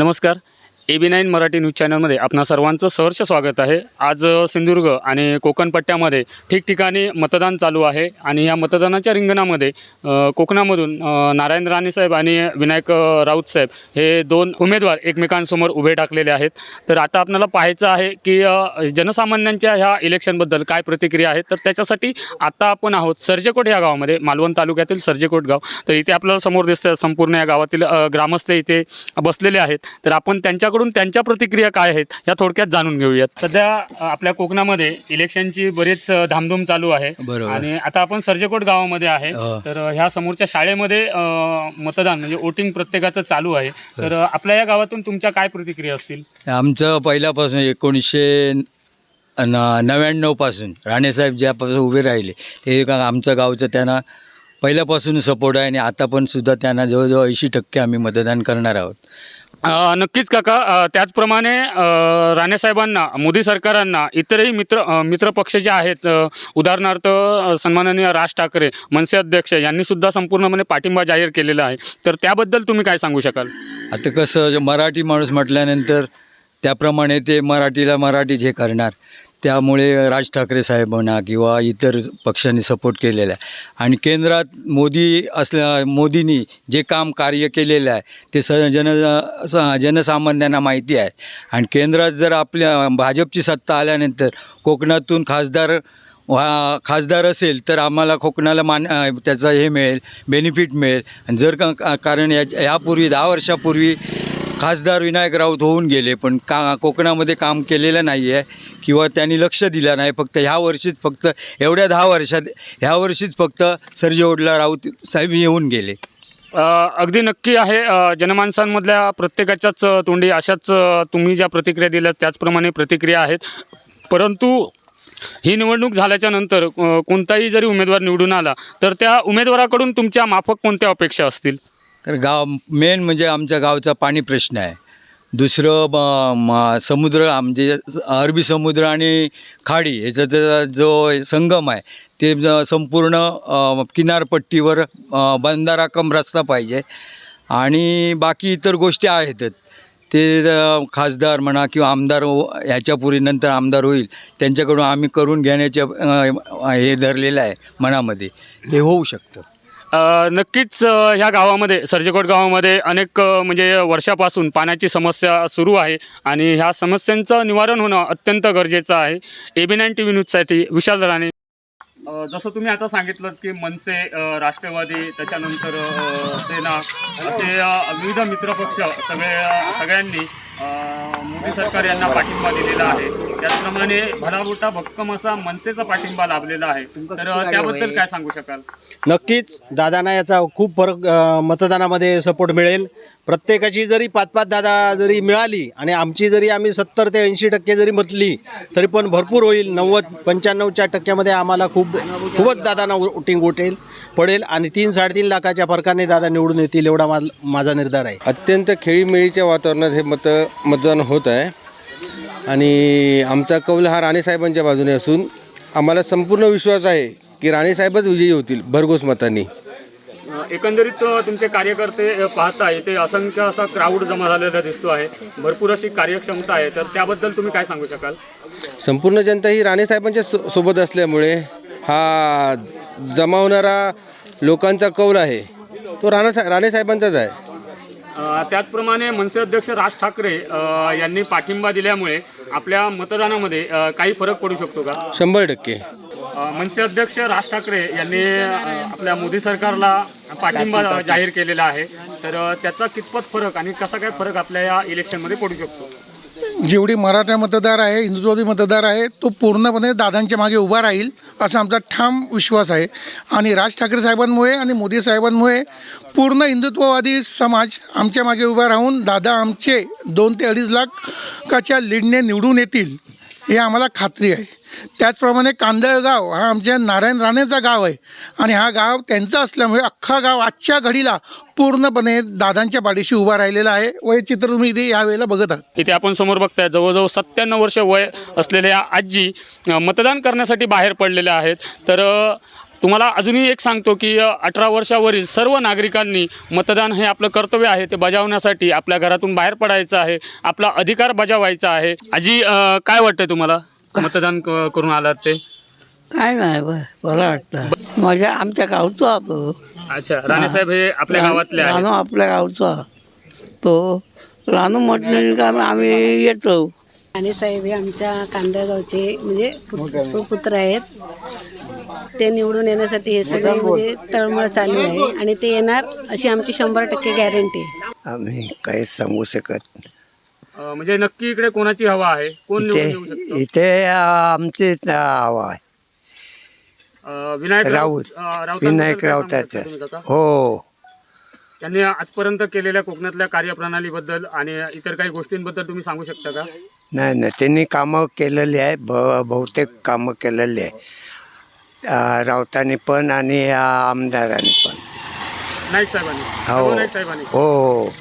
नमस्कार. A B nine Marathi news चॅनलमध्ये आपणा सर्वांचं सहर्ष स्वागत आहे. आज सिंधुदुर्ग आणि कोकणपट्ट्यामध्ये ठिकठिकाणी मतदान चालू आहे आणि या मतदानाच्या रिंगणामध्ये कोकणामधून नारायण राणेसाहेब आणि विनायक राऊत साहेब हे दोन उमेदवार एकमेकांसमोर उभे टाकलेले आहेत. तर आता आपल्याला पाहायचं आहे की जनसामान्यांच्या ह्या इलेक्शनबद्दल काय प्रतिक्रिया आहेत? तर त्याच्यासाठी आता आपण आहोत सर्जेकोट या गावामध्ये मालवण तालुक्यातील सर्जेकोट गाव. तर इथे आपल्याला समोर दिसतं संपूर्ण या गावातील ग्रामस्थ इथे बसलेले आहेत. तर आपण त्यांच्याकडून त्यांच्या प्रतिक्रिया काय आहेत या थोडक्यात जाणून घेऊयात. सध्या आपल्या कोकणामध्ये इलेक्शनची बरीच धामधूम चालू आहे. आणि आता आपण सर्जेकोट गावामध्ये आहे. हो. तर ह्या समोरच्या शाळेमध्ये मतदान म्हणजे वोटिंग प्रत्येकाचं चालू आहे. तर अ, आपल्या या गावातून तुमच्या काय प्रतिक्रिया असतील? आमचं पहिल्यापासून एकोणीसशे न नव्याण्णवपासून राणेसाहेब ज्यापासून उभे राहिले ते आमचं गावचं त्यांना पहिल्यापासून सपोर्ट आहे आणि आता पण सुद्धा त्यांना जवळजवळ ऐंशी टक्के आम्ही मतदान करणार आहोत. नक्कीच काका. त्याचप्रमाणे राणेसाहेबांना मोदी सरकारांना इतरही मित्र मित्रपक्ष मित्र पक्ष जे आहेत उदाहरणार्थ सन्माननीय राज ठाकरे मनसे अध्यक्ष यांनीसुद्धा संपूर्णपणे पाठिंबा जाहीर केलेला आहे. तर त्याबद्दल तुम्ही काय सांगू शकाल? आता कसं मराठी माणूस म्हटल्यानंतर त्याप्रमाणे ते मराठीला मराठीच हे करणार. त्यामुळे राज ठाकरे साहेब म्हणा किंवा इतर पक्षांनी सपोर्ट केलेला आहे. आणि केंद्रात मोदी असल्या मोदींनी जे काम कार्य केलेलं आहे ते स जन स- जनसामान्यांना माहिती आहे. आणि केंद्रात जर आपल्या भाजपची सत्ता आल्यानंतर कोकणातून खासदार वा खासदार असेल तर आम्हाला कोकणाला मान त्याचा हे मिळेल बेनिफिट मिळेल. आणि जर का का- कारण या यापूर्वी दहा वर्षापूर्वी खासदार विनायक राऊत होऊन गेले पण का कोकणामध्ये काम केलेलं नाही आहे किंवा त्यांनी लक्ष दिलं नाही फक्त ह्या वर्षीच फक्त एवढ्या दहा वर्षात ह्या वर्षीच फक्त सर्जी ओडला राऊत साहेब येऊन गेले. अगदी नक्की आहे. जनमानसांमधल्या प्रत्येकाच्याच तोंडी अशाच तुम्ही ज्या प्रतिक्रिया दिल्या त्याचप्रमाणे प्रतिक्रिया आहेत. परंतु ही निवडणूक झाल्याच्यानंतर कोणताही जरी उमेदवार निवडून आला तर त्या उमेदवाराकडून तुमच्या माफक कोणत्या अपेक्षा असतील? कारण गाव मेन म्हणजे आमच्या गावचा पाणी प्रश्न आहे. दुसरं ब- म- समुद्र म्हणजे अरबी समुद्र आणि खाडी ह्याचा जो- जो संगम आहे ते संपूर्ण किनारपट्टीवर बंधारा कम रस्ता पाहिजे. आणि बाकी इतर गोष्टी आहेतच ते खासदार म्हणा किंवा आमदार हो, ह्याच्यापुरी ह्याच्यापूर्वी नंतर आमदार होईल त्यांच्याकडून आम्ही करून घेण्याच्या हे धरलेलं आहे मनामध्ये. ते होऊ शकतं. नक्कीच ह्या गावामध्ये सर्जेकोट गावामध्ये अनेक म्हणजे वर्षापासून पाण्याची समस्या सुरू आहे आणि ह्या समस्यांचं निवारण होणं अत्यंत गरजेचं आहे. A B nine T V न्यूजसाठी विशाल राणे. जसं तुम्ही आता सांगितलं की मनसे राष्ट्रवादी त्याच्यानंतर सेना असे विविध मित्रपक्ष सगळे सगळ्यांनी मोदी सरकार यांना पाठिंबा दिलेला आहे. त्याचप्रमाणे भराबोटा भक्कम असा मनसेचा पाठिंबा लाभलेला आहे. तर त्याबद्दल काय सांगू शकाल? नक्कीच दादांना याचा खूप फरक मतदानामध्ये सपोर्ट मिळेल. प्रत्येकाची जरी पाच पाच दादा जरी मिळाली आणि आमची जरी आम्ही सत्तर ते ऐंशी टक्के जरी म्हटली तरी पण भरपूर होईल. नव्वद पंच्याण्णवच्या टक्क्यामध्ये आम्हाला खूप खूपच दादांना वोटिंग उठेल पडेल आणि तीन साडेतीन लाखाच्या फरकाने दादा निवडून येतील एवढा मा माझा निर्धार आहे. अत्यंत खेळीमेळीच्या वातावरणात हे मत मतदान होत आहे. आणि आमचा कौल हा राणेसाहेबांच्या बाजूने असून आम्हाला संपूर्ण विश्वास आहे की राणेसाहेबच विजयी होतील भरघोस मतांनी. एकंदरीत तुमचे कार्यकर्ते अ, पाहता इथे असंख्य असा क्राऊड जमा झालेला दिसतो आहे. भरपूर अशी कार्यक्षमता आहे. तर त्याबद्दल तुम्ही काय सांगू शकाल? संपूर्ण जनता ही राणेसाहेबांच्या सो सोबत असल्यामुळे हा जमावणारा लोकांचा कौल आहे. तो राणा राणेसाहेबांचाच आहे. त्याचप्रमाणे मनसे अध्यक्ष राज ठाकरे यांनी पाठिंबा दिल्यामुळे आपल्या मतदानामध्ये काही फरक पडू शकतो का? शंभर टक्के. मनसे अध्यक्ष राज ठाकरे यांनी आपल्या मोदी सरकारला पाठिंबा जाहीर केलेला आहे. तर त्याचा कितपत फरक आणि कसा काय फरक आपल्या या इलेक्शनमध्ये पडू शकतो? जेवढी मराठा मतदार आहे हिंदुत्ववादी मतदार आहे तो पूर्णपणे दादांच्या मागे उभा राहील असा आमचा ठाम विश्वास आहे. आणि राज ठाकरे साहेबांमुळे आणि मोदी साहेबांमुळे पूर्ण हिंदुत्ववादी समाज आमच्या मागे उभा राहून दादा आमचे दोन ते अडीच लाखाच्या लीडने निवडून येतील हे आम्हाला खात्री आहे. त्याचप्रमाणे कांदळगाव हा आमच्या नारायण राणेचा गाव आहे. आणि हा गाव त्यांचा असल्यामुळे अख्खा गाव आजच्या घडीला पूर्णपणे दादांच्या पाठीशी उभा राहिलेला आहे. व हे चित्र तुम्ही इथे यावेळेला बघत आहात. इथे आपण समोर बघताय जवळजवळ सत्त्याण्णव वर्ष वय असलेल्या आजी मतदान करण्यासाठी बाहेर पडलेल्या आहेत. तर तुम्हाला अजूनही एक सांगतो की अठरा वर्षावरील सर्व नागरिकांनी मतदान हे आपलं कर्तव्य आहे ते बजावण्यासाठी आपल्या घरातून बाहेर पडायचं आहे आपला अधिकार बजावायचा आहे. आजी काय वाटतं तुम्हाला? मतदान क- करून आलात ते? काय नाही ब- बरं वाटतं माझ्या आमच्या गावचा तो. अच्छा राणेसाहेब हे आपल्या गावातले आहेत. रानू आपल्या गावचा तो रानू म्हटलं का आम्ही येतो. आणि साहेब हे आमच्या कांदळगावचे म्हणजे पुत- सुपुत्र आहेत. ते निवडून येण्यासाठी हे सगळे म्हणजे तळमळ चालू आहे आणि ते येणार अशी आमची शंभर टक्के गॅरंटी आहे. आम्ही काहीच सांगू शकत अ, म्हणजे नक्की इकडे कोणाची हवा आहे? कोण निवडून इथे येऊ शकतो? इथे आमचे हवा आहे. अ, विनायक राऊत. अ, राऊतांबद्दल विनायक काय सांगू राऊताचं शकता तुम्ही काका? हो. त्यांनी आजपर्यंत केलेल्या कोकणातल्या कार्यप्रणालीबद्दल आणि इतर काही गोष्टींबद्दल तुम्ही सांगू शकता का? नाही नाही. त्यांनी कामं केलेली आहे. ब बहुतेक कामं केलेली आहे. अं, राऊतांनी पण आणि अं, आमदारांनी पण. नाईक साहेबांनी. हो. सर्व नाईक साहेबांनी. हो.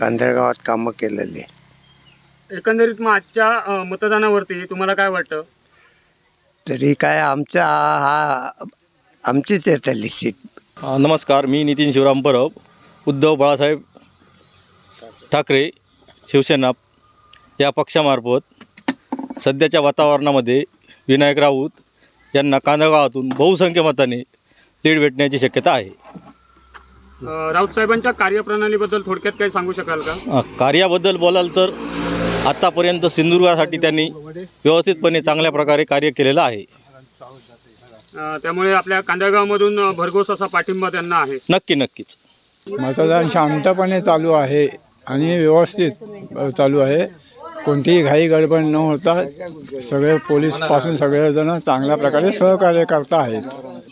कांदळगावात कामं केलेली. आहे एकंदरीत मग आजच्या अ, मतदानावरती तुम्हाला काय वाटतं? तरी काय आमचा हा आमचीच येतली सीट. अ, नमस्कार मी नितीन शिवराम परब उद्धव बाळासाहेब ठाकरे शिवसेना या पक्षामार्फत सध्याच्या वातावरणामध्ये विनायक राऊत यांना कांदळगावातून बहुसंख्य मताने लीड भेटण्याची शक्यता आहे. राऊत साहेबांच्या कार्यप्रणालीबद्दल थोडक्यात काही सांगू शकाल का? कार्याबद्दल बोलाल तर आत्तापर्यंत सिंधुदुर्गासाठी त्यांनी व्यवस्थितपणे चांगल्या प्रकारे कार्य केलेलं आहे. त्यामुळे आपल्या कांदळगावमधून अ, भरघोस असा पाठिंबा त्यांना आहे. नक्की नक्कीच. मतदान शांतपणे चालू आहे आणि व्यवस्थित चालू आहे. कोणतीही घाई गडबड न होता सगळे पोलीसपासून सगळेजण चांगल्या प्रकारे सहकार्य करत आहेत.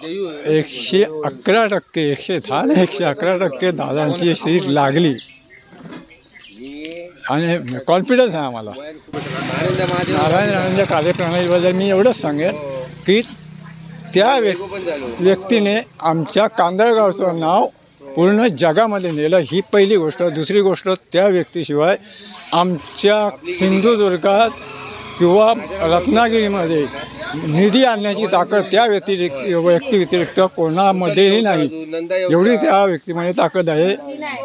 एकशे अकरा टक्के एकशे दहा एकशे अकरा टक्के दादांची सीट लागली. आणि कॉन्फिडन्स आहे आम्हाला. नारायण राणेंच्या कार्यप्रणालीबद्दल मी एवढंच सांगेन की त्या व्यक् व्यक्तीने आमच्या कांदळगावचं नाव पूर्ण जगामध्ये नेलं. ही पहिली गोष्ट. दुसरी गोष्ट त्या व्यक्तीशिवाय आमच्या सिंधुदुर्गात किंवा रत्नागिरीमध्ये निधी आणण्याची ताकद त्या व्यतिरिक्त व्यक्ती व्यतिरिक्त कोणामध्येही नाही. एवढी त्या व्यक्तीमध्ये ताकद आहे.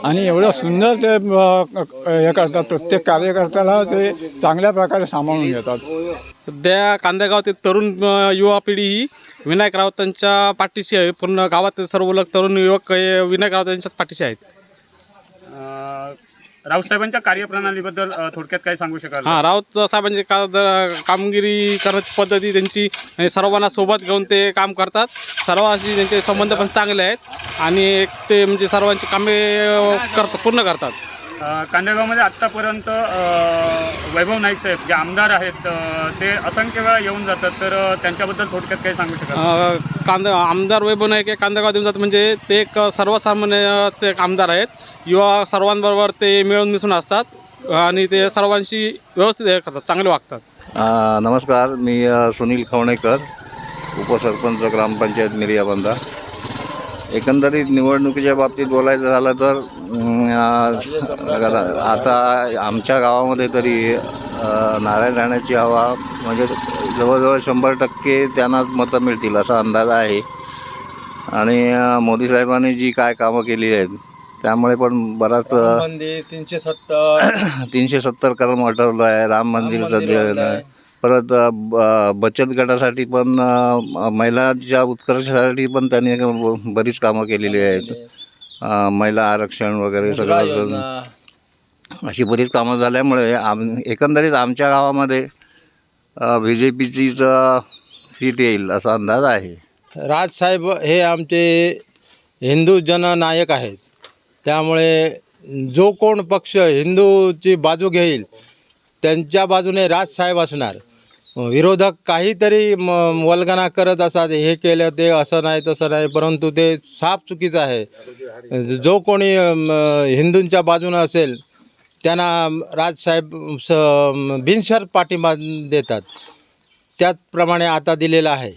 आणि एवढं सुंदर ते हे करतात. प्रत्येक कार्यकर्त्याला ते चांगल्या प्रकारे सामावून घेतात. सध्या कांदेगावातील तरुण युवा पिढी ही विनायक राऊतांच्या पाठीशी आहे. पूर्ण गावातील सर्व लोक तरुण युवक हे विनायक राऊतांच्याच पाठीशी आहेत. अ, राऊत साहेबांच्या कार्यप्रणालीबद्दल अ, थोडक्यात काय सांगू शकाल का? हां राऊत साहेबांची का द- कामगिरी करण्याची पद्धती त्यांची आणि सर्वांना सोबत घेऊन ते काम करतात सर्वांशी त्यांचे संबंध पण चांगले आहेत आणि एक ते म्हणजे सर्वांची कामे अ, करतात पूर्ण करतात अ, कांदळगावमध्ये आत्तापर्यंत वैभव नाईक साहेब जे आमदार आहेत ते असंख्य वेळा येऊन जातात. तर त्यांच्याबद्दल थोडक्यात काही सांगू शकाल? कांद आमदार वैभव नाईक हे कांदगाव देऊन जातात म्हणजे ते एक सर्वसामान्यचे एक आमदार आहेत. युवा सर्वांबरोबर ते मिळून मिसळून असतात आणि ते सर्वांशी व्यवस्थित हे करतात चांगले वागतात. नमस्कार. मी सुनील खवणेकर उपसरपंच ग्रामपंचायत मिरियाबंदा एकंदरीत निवडणुकीच्या बाबतीत बोलायचं झालं तर आता आमच्या गावामध्ये तरी नारायण राण्याची हवा म्हणजे जवळजवळ शंभर टक्के त्यांनाच मतं मिळतील असा अंदाज आहे. आणि मोदी साहेबांनी जी काय कामं केली आहेत त्यामुळे पण बराच तीनशे सत्तर. तीनशे सत्तर कलम हटवलं आहे. राम मंदिरचं परत ब- बचत गटासाठी पण महिलांच्या उत्कर्षासाठी पण त्यांनी बरीच कामं केलेली आहेत. महिला आरक्षण वगैरे सगळं अशी बरीच कामं झाल्यामुळे आम एकंदरीत आमच्या गावामध्ये बी जे पीचीच सीट येईल असा अंदाज आहे. राजसाहेब हे आमचे हिंदू जननायक आहेत. त्यामुळे जो कोण पक्ष हिंदूची बाजू घेईल त्यांच्या बाजूने राजसाहेब असणार. विरोधक काहीतरी म वल्गना करत असतात हे केलं ते असं नाही तसं नाही परंतु ते साफ चुकीचं आहे. जो कोणी हिंदूंच्या बाजूनं असेल त्यांना राजसाहेब स बिनशर्त पाठिंबा देतात. त्याचप्रमाणे आता दिलेला आहे.